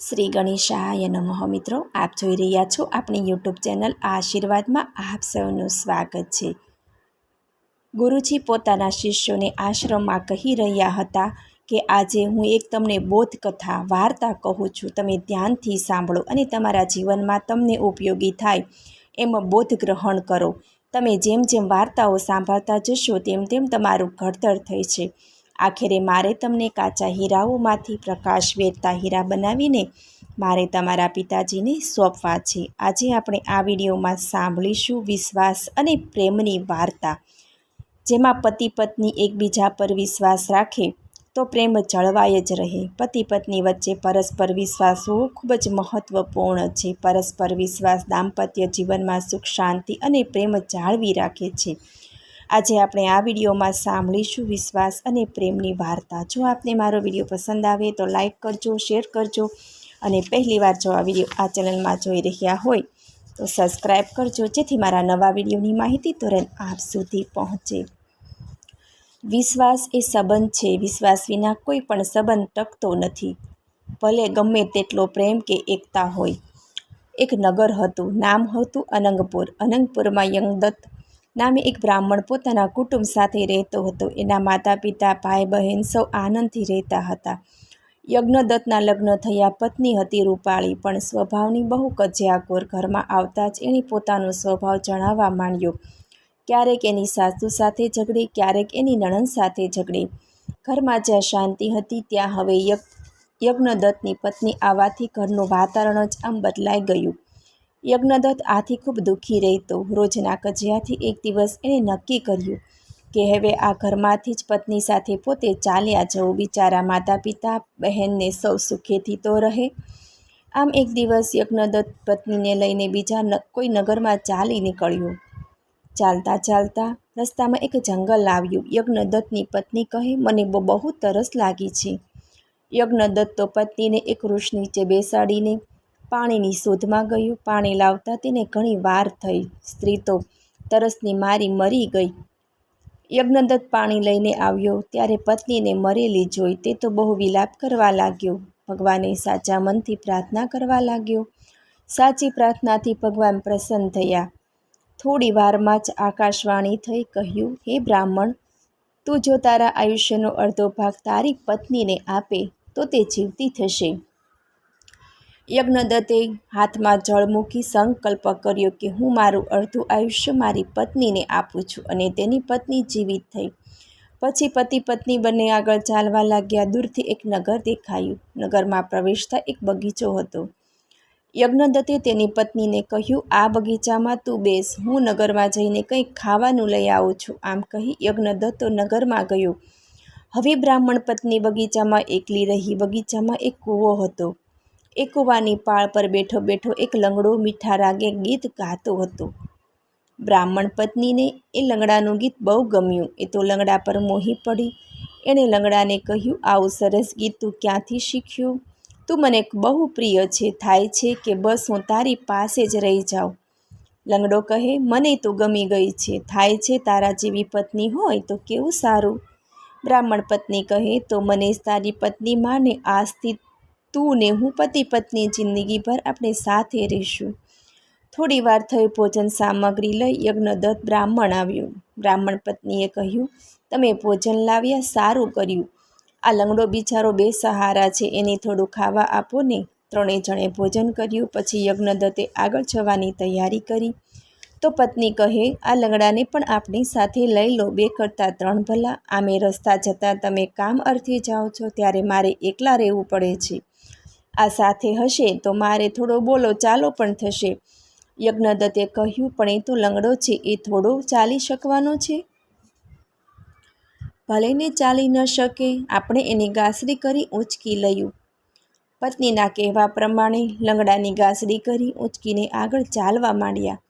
શ્રી ગણેશાય નમઃ મિત્રો, આપ જોઈ રહ્યા છો આપણી યુટ્યુબ ચેનલ આશીર્વાદમાં આપ સૌનું સ્વાગત છે. ગુરુજી પોતાના શિષ્યોને આશ્રમમાં કહી રહ્યા હતા કે, આજે હું એક તમને બોધકથા, વાર્તા કહું છું. તમે ધ્યાનથી સાંભળો અને તમારા જીવનમાં તમને ઉપયોગી થાય. એમ બોધ ગ્રહણ કરો. તમે જેમ જેમ વાર્તાઓ સાંભળતા જશો, તેમ તેમ તમારું ઘડતર થઈ છે. આખરે મારે તમને કાચા હીરાઓમાંથી પ્રકાશ વેરતા હીરા બનાવીને મારે તમારા પિતાજીને સોંપવા છે. આજે આપણે આ વિડીયોમાં સાંભળીશું વિશ્વાસ અને પ્રેમની વાર્તા, જેમાં પતિ પત્ની એકબીજા પર વિશ્વાસ રાખે તો પ્રેમ જળવાય જ રહે. પતિ પત્ની વચ્ચે પરસ્પર વિશ્વાસ હોવો ખૂબ જ મહત્ત્વપૂર્ણ છે. પરસ્પર વિશ્વાસ દાંપત્ય જીવનમાં સુખ, શાંતિ અને પ્રેમ જાળવી રાખે છે. આજે આપણે આ વિડીયોમાં સાંભળીશું વિશ્વાસ અને પ્રેમની વાર્તા. જો આપને મારો વીડિયો પસંદ આવે તો લાઈક કરજો, શેર કરજો અને પહેલીવાર જો આ વીડિયો આ ચેનલમાં જોઈ રહ્યા હોય તો સબસ્ક્રાઈબ કરજો, જેથી મારા નવા વિડીયોની માહિતી તુરંત આપ સુધી પહોંચે. વિશ્વાસ એ સંબંધ છે. વિશ્વાસ વિના કોઈ પણ સંબંધ ટકતો નથી. ભલે ગમે તેટલો પ્રેમ કે એકતા હોય. એક નગર હતું, નામ હતું અનંગપુર. અનંગપુરમાં યંગદત્ત નામે એક બ્રાહ્મણ પોતાના કુટુંબ સાથે રહેતો હતો. એના માતા પિતા ભાઈ બહેન સૌ આનંદથી રહેતા હતા. યજ્ઞદત્તના લગ્ન થયા, પત્ની હતી રૂપાળી, પણ સ્વભાવની બહુ કજિયાકોર. ઘરમાં આવતા જ એણે પોતાનો સ્વભાવ જણાવવા માંડ્યો. ક્યારેક એની સાસુ સાથે ઝઘડી, ક્યારેક એની નણંદ સાથે ઝઘડી. ઘરમાં જ્યાં શાંતિ હતી, ત્યાં હવે યજ્ઞદત્તની પત્ની આવવાથી ઘરનું વાતાવરણ જ આમ બદલાઈ ગયું. યજ્ઞદત્ત આથી ખૂબ દુઃખી રહેતો. રોજના કજિયાથી એક દિવસ એણે નક્કી કર્યું કે હવે આ ઘરમાંથી જ પત્ની સાથે પોતે ચાલ્યા જવું. બિચારા માતા પિતા બહેનને સૌ સુખેથી તો રહે. આમ એક દિવસ યજ્ઞદત્ત પત્નીને લઈને બીજા કોઈ નગરમાં ચાલી નીકળ્યો. ચાલતા ચાલતા રસ્તામાં એક જંગલ આવ્યું. યજ્ઞદત્તની પત્ની કહે, મને બહુ તરસ લાગી છે. યજ્ઞદત્ત તો પત્નીને એક વૃક્ષ નીચે બેસાડીને પાણીની શોધમાં ગયું. પાણી લાવતા તેને ઘણી વાર થઈ. સ્ત્રી તો તરસની મારી મરી ગઈ. યજ્ઞદત્ત પાણી લઈને આવ્યો. ત્યારે પત્નીને મરેલી જોઈ તે તો બહુ વિલાપ કરવા લાગ્યો. ભગવાને સાચા મનથી પ્રાર્થના કરવા લાગ્યો. સાચી પ્રાર્થનાથી ભગવાન પ્રસન્ન થયા. થોડી વારમાં જ આકાશવાણી થઈ કહ્યું, હે બ્રાહ્મણ, તું જો તારા આયુષ્યનો અડધો ભાગ તારી પત્નીને આપે તો તે જીવતી થશે. યજ્ઞદત્તે હાથમાં જળ મૂકી સંકલ્પ કર્યો કે હું મારું અડધું આયુષ્ય મારી પત્નીને આપું છું અને તેની પત્ની જીવિત થઈ. પછી પતિ પત્ની બંને આગળ ચાલવા લાગ્યા. દૂરથી એક નગર દેખાયું. નગરમાં પ્રવેશતા એક બગીચો હતો. યજ્ઞદત્તે તેની પત્નીને કહ્યું, આ બગીચામાં તું બેસ. હું નગરમાં જઈને કંઈક ખાવાનું લઈ આવું છું. આમ કહી યજ્ઞદત્તો નગરમાં ગયો. હવે બ્રાહ્મણ પત્ની બગીચામાં એકલી રહી. બગીચામાં એક કૂવો હતો. એ પાળ પર બેઠો બેઠો એક લંગડો મીઠા રાગે ગીત ગાતો હતો. બ્રાહ્મણ પત્નીને એ લંગડાનું ગીત બહુ ગમ્યું. એ તો લંગડા પર મોહી પડી. એણે લંગડાને કહ્યું, આવું સરસ ગીત તું ક્યાંથી શીખ્યું? તું મને બહુ પ્રિય છે. થાય છે કે બસ હું તારી પાસે જ રહી જાઉં. લંગડો કહે, મને તો ગમી ગઈ છે. થાય છે તારા જેવી પત્ની હોય તો કેવું સારું? બ્રાહ્મણ પત્ની કહે, તો મને તારી પત્ની માને આજથી તું ને હું પતિ પત્ની જિંદગીભર આપણે સાથે રહીશું. થોડી વાર થયું ભોજન સામગ્રી લઈ યજ્ઞદત્ત બ્રાહ્મણ આવ્યું. બ્રાહ્મણ પત્નીએ કહ્યું, તમે ભોજન લાવ્યા, સારું કર્યું. આ લંગડો બિચારો બે સહારા છે, એને થોડું ખાવા આપો ને. ત્રણેય જણે ભોજન કર્યું, પછી યજ્ઞદત્તે આગળ જવાની તૈયારી કરી. તો પત્ની કહે, આ લંગડાને પણ આપણી સાથે લઈ લો, બે કરતાં ત્રણ ભલા. આમે રસ્તા જતાં તમે કામ અર્થે જાઓ છો, ત્યારે મારે એકલા રહેવું પડે છે. આ સાથે હશે તો મારે થોડો બોલો ચાલો પણ થશે. યજ્ઞદત્તે કહ્યું, પણ એ તો લંગડો છે, એ થોડો ચાલી શકવાનો છે? ભલેને ચાલી ન શકે, આપણે એની ગાસડી કરી ઊંચકી લયું પત્નીના કહેવા પ્રમાણે લંગડાની ગાસડી કરી ઊંચકીને આગળ ચાલવા માંડ્યા.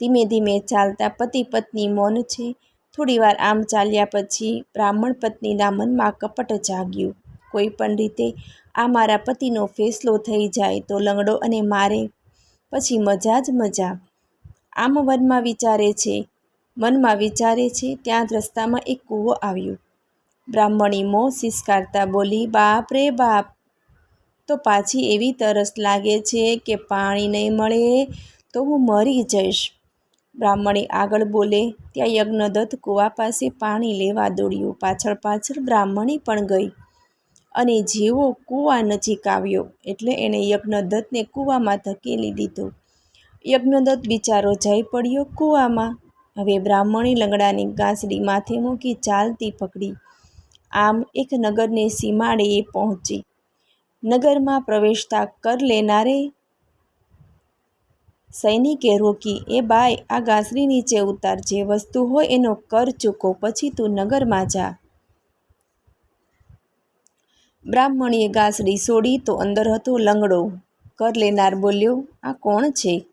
ધીમે ધીમે ચાલતા પતિ પત્ની મૌન છે. થોડીવાર આમ ચાલ્યા પછી બ્રાહ્મણ પત્નીના મનમાં કપટ જાગ્યું. કોઈ પણ રીતે આ મારા પતિનો ફેસલો થઈ જાય તો લંગડો અને મારે પછી મજા જ મજા. આમ મનમાં વિચારે છે, મનમાં વિચારે છે, ત્યાં રસ્તામાં એક કૂવો આવ્યો. બ્રાહ્મણી મો સિસકારતા બોલી, બાપ રે બાપ. તો પાછી એવી તરસ લાગે છે કે પાણી નહીં મળે તો હું મરી જઈશ. બ્રાહ્મણી આગળ બોલે, ત્યાં યજ્ઞદત્ત કૂવા પાસે પાણી લેવા દોડ્યું. પાછળ પાછળ બ્રાહ્મણી પણ ગઈ. અને જેવો કૂવા નજીક આવ્યો એટલે એણે યજ્ઞદત્તને કૂવામાં ધકેલી દીધો. યજ્ઞદત્ત બિચારો જઈ પડ્યો કૂવામાં. હવે બ્રાહ્મણી લંગડાની ગાંસડી માથે મૂકી ચાલતી પકડી. આમ એક નગરની સીમાડે પહોંચી. નગરમાં પ્રવેશતા કર લેનારે સૈનિકે રોકી, એ બાય આ ગાંસડી નીચે ઉતાર. જે વસ્તુ હોય એનો કર ચૂકો, પછી તું નગરમાં જા. બ્રાહ્મણીએ ગાસડી છોડી તો અંદર હતો લંગડો. કર લેનાર બોલ્યો, આ કોણ છે?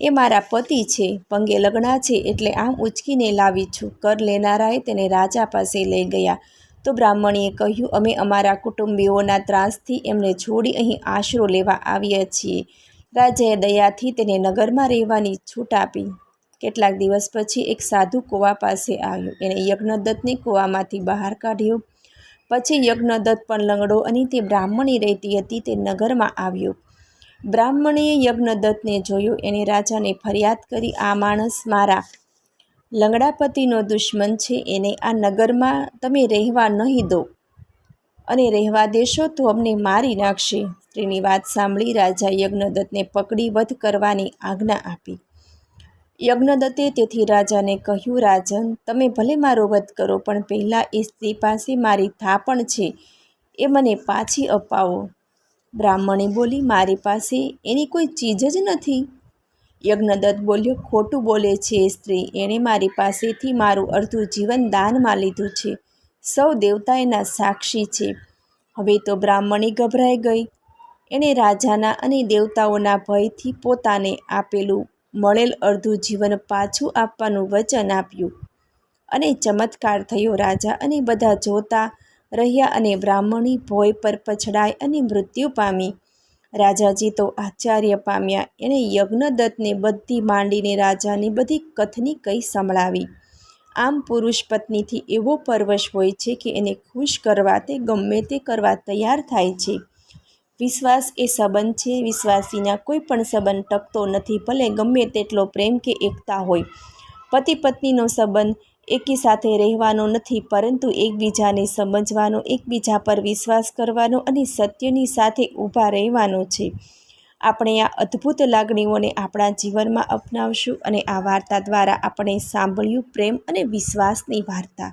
એ મારા પતિ છે, પંગે લગ્ના છે, એટલે આમ ઉચકીને લાવી છું. કર લેનારાએ તેને રાજા પાસે લઈ ગયા. તો બ્રાહ્મણીએ કહ્યું, અમે અમારા કુટુંબીઓના ત્રાસથી એમને છોડી અહીં આશરો લેવા આવ્યા છીએ. રાજાએ દયાથી તેને નગરમાં રહેવાની છૂટ આપી. કેટલાક દિવસ પછી એક સાધુ કૂવા પાસે આવ્યો. એણે યજ્ઞદત્તને કૂવામાંથી બહાર કાઢ્યો. પછી યજ્ઞદત્ત પણ લંગડો અને તે બ્રાહ્મણી રહેતી હતી તે નગરમાં આવ્યો. બ્રાહ્મણીએ યજ્ઞદત્તને જોયો એણે રાજાને ફરિયાદ કરી, આ માણસ મારા લંગડાપતિનો દુશ્મન છે, એને આ નગરમાં તમે રહેવા નહીં દો અને રહેવા દેશો તો અમને મારી નાખશે. સ્ત્રીની વાત સાંભળી રાજા યજ્ઞદત્તને પકડી વધ કરવાની આજ્ઞા આપી. યજ્ઞદત્તે તેથી રાજાને કહ્યું, રાજન, તમે ભલે મારો વધ કરો, પણ પહેલાં એ સ્ત્રી પાસે મારી થાપણ છે, એ મને પાછી અપાવો. બ્રાહ્મણી બોલી, મારી પાસે એની કોઈ ચીજ જ નથી. યજ્ઞદત્ત બોલ્યો, ખોટું બોલે છે એ સ્ત્રી, એણે મારી પાસેથી મારું અડધું જીવન દાનમાં લીધું છે, સૌ દેવતા એના સાક્ષી છે. હવે તો બ્રાહ્મણી ગભરાઈ ગઈ. એણે રાજાના અને દેવતાઓના ભયથી પોતાને આપેલું મળેલ અડધું જીવન પાછું આપવાનું વચન આપ્યું. અને ચમત્કાર થયો રાજા અને બધા જોતા રહ્યા અને બ્રાહ્મણી ભોય પર પછડાઈ અને મૃત્યુ પામી. રાજાજી તો આશ્ચર્ય પામ્યા. એણે યજ્ઞદત્તને બધી માંડીને રાજાની બધી કથની કઈ સંભળાવી. આમ પુરુષ પત્નીથી એવો પરવશ હોય છે કે એને ખુશ કરવા તે ગમે તે કરવા તૈયાર થાય છે. વિશ્વાસ એ સંબંધ છે. વિશ્વાસીના કોઈ પણ સંબંધ ટકતો નથી. ભલે ગમે તેટલો પ્રેમ કે એકતા હોય. પતિ પત્નીનો સંબંધ એકી સાથે રહેવાનો નથી, પરંતુ એકબીજાને સમજવાનો, એકબીજા પર વિશ્વાસ કરવાનો અને સત્યની સાથે ઊભા રહેવાનો છે. આપણે આ અદ્ભુત લાગણીઓને આપણા જીવનમાં અપનાવશું અને આ વાર્તા દ્વારા આપણે સાંભળ્યું પ્રેમ અને વિશ્વાસની વાર્તા.